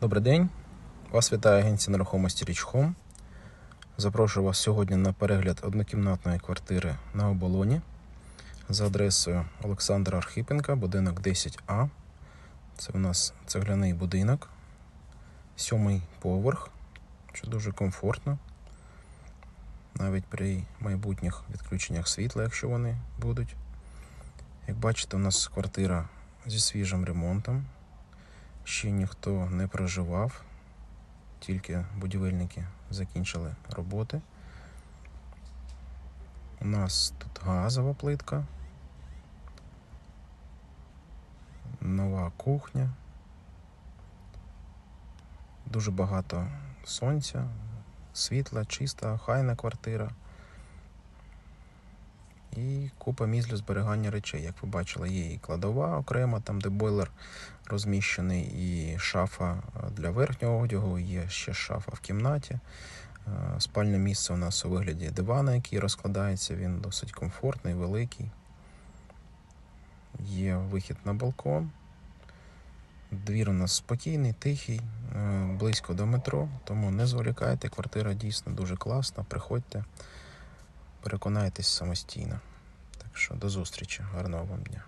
Добрий день. Вас вітає агенція нерухомості Річхом. Запрошую вас сьогодні на перегляд однокімнатної квартири на оболоні за адресою Олександра Архипенка, будинок 10А. Це у нас цегляний будинок, сьомий поверх, що дуже комфортно. Навіть при майбутніх відключеннях світла, якщо вони будуть. Як бачите, у нас квартира зі свіжим ремонтом. Ще ніхто не проживав, тільки будівельники закінчили роботи. У нас тут газова плитка, нова кухня, дуже багато сонця, світла, чиста, хайна квартира. І купа місць для зберігання речей. Як ви бачили, є і кладова окрема, там де бойлер розміщений, і шафа для верхнього одягу, є ще шафа в кімнаті. Е, Спальне місце у нас у вигляді дивана, який розкладається, він досить комфортний, великий. Є вихід на балкон. Двір у нас спокійний, тихий, е, близько до метро, тому не зволікайте, квартира дійсно дуже класна. Приходьте, переконайтесь самостійно. Так що до зустрічі, гарного вам дня.